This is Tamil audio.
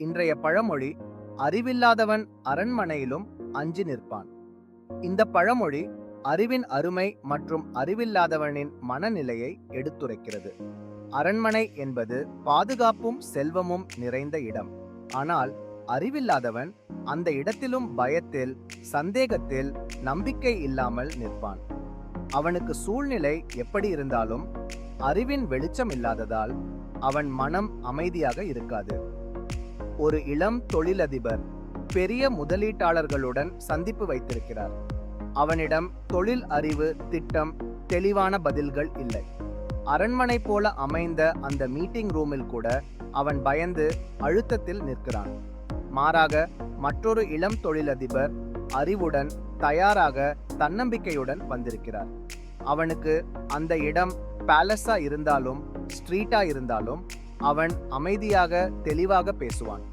இன்றைய பழமொழி அறிவில்லாதவன் அரண்மனையிலும் அஞ்சி நிற்பான். இந்த பழமொழி அறிவின் அருமை மற்றும் அறிவில்லாதவனின் மனநிலையை எடுத்துரைக்கிறது. அரண்மனை என்பது பாதுகாப்பும் செல்வமும் நிறைந்த இடம். ஆனால் அறிவில்லாதவன் அந்த இடத்திலும் பயத்தில் சந்தேகத்தில் நம்பிக்கை இல்லாமல் நிற்பான். அவனுக்கு சூழ்நிலை எப்படி இருந்தாலும் அறிவின் வெளிச்சம் இல்லாததால் அவன் மனம் அமைதியாக இருக்காது. ஒரு இளம் தொழிலதிபர் பெரிய முதலீட்டாளர்களுடன் சந்திப்பு வைத்திருக்கிறார். அவனிடம் தொழில் அறிவு திட்டம் தெளிவான பதில்கள் இல்லை. அரண்மனை போல அமைந்த அந்த மீட்டிங் ரூமில் கூட அவன் பயந்து அழுத்தத்தில் நிற்கிறான். மாறாக மற்றொரு இளம் தொழிலதிபர் அறிவுடன் தயாராக தன்னம்பிக்கையுடன் வந்திருக்கிறார். அவனுக்கு அந்த இடம் பேலஸா இருந்தாலும் ஸ்ட்ரீட்டா இருந்தாலும் அவன் அமைதியாக தெளிவாக பேசுவான்.